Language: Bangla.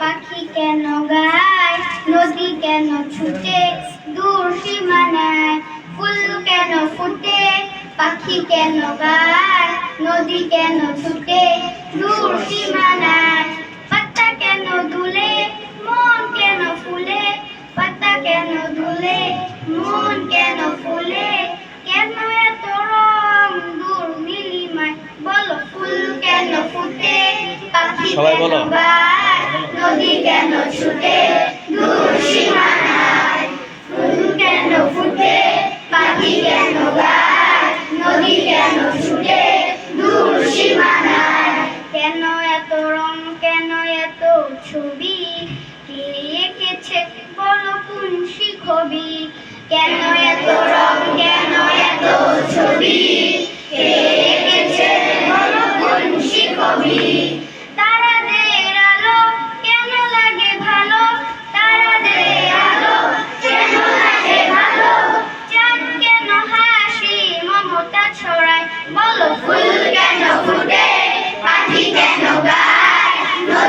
পাখি কেন গায়? নদী কেন ছুটে? দূর সীমানায় ফুল কেন ফুটে? পাখি কেন গায়? নদী কেন ছুটে? দূর সীমানায় পাতা কেন দুলে? মন কেন ফুলে? পাতা কেন দুলে? মন কেন ফুলে? কেন এত রং? দূর নীলিমায় বলো ফুল কেন ফুটে? পাখি কেন গায়? নদী কেন ছুটে? দূর সীমানায় ফুল কেন ফুটে? পাখি কেন গায়? নদী কেন ছুটে? দূর সীমানায় কেন এত রং? কেন এত ছবি? কে এঁকেছে বলো কোন শিখবি? কেন এত রং